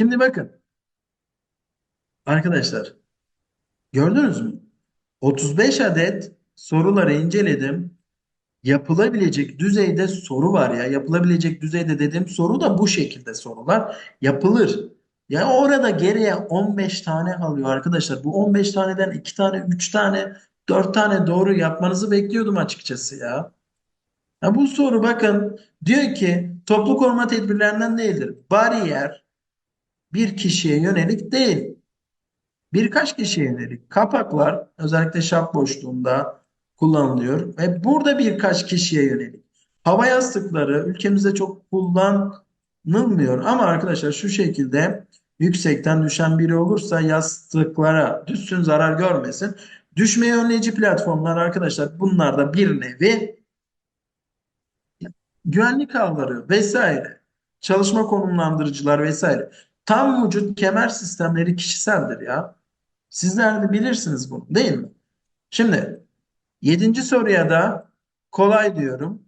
Şimdi bakın arkadaşlar gördünüz mü? 35 adet soruları inceledim. Yapılabilecek düzeyde soru var ya. Yapılabilecek düzeyde dediğim soru da bu şekilde sorular yapılır. Ya orada geriye 15 tane kalıyor arkadaşlar. Bu 15 taneden 2 tane, 3 tane, 4 tane doğru yapmanızı bekliyordum açıkçası ya. Ya bu soru bakın diyor ki toplu koruma tedbirlerinden değildir. Bariyer bir kişiye yönelik değil. Birkaç kişiye yönelik. Kapaklar özellikle şap boşluğunda kullanılıyor ve burada birkaç kişiye yönelik. Hava yastıkları ülkemizde çok kullanılmıyor ama arkadaşlar şu şekilde yüksekten düşen biri olursa yastıklara düşsün zarar görmesin. Düşmeyi önleyici platformlar arkadaşlar bunlar da bir nevi güvenlik ağları vesaire, çalışma konumlandırıcılar vesaire. Tam vücut kemer sistemleri kişiseldir ya. Sizler de bilirsiniz bunu değil mi? Şimdi yedinci soruya da kolay diyorum.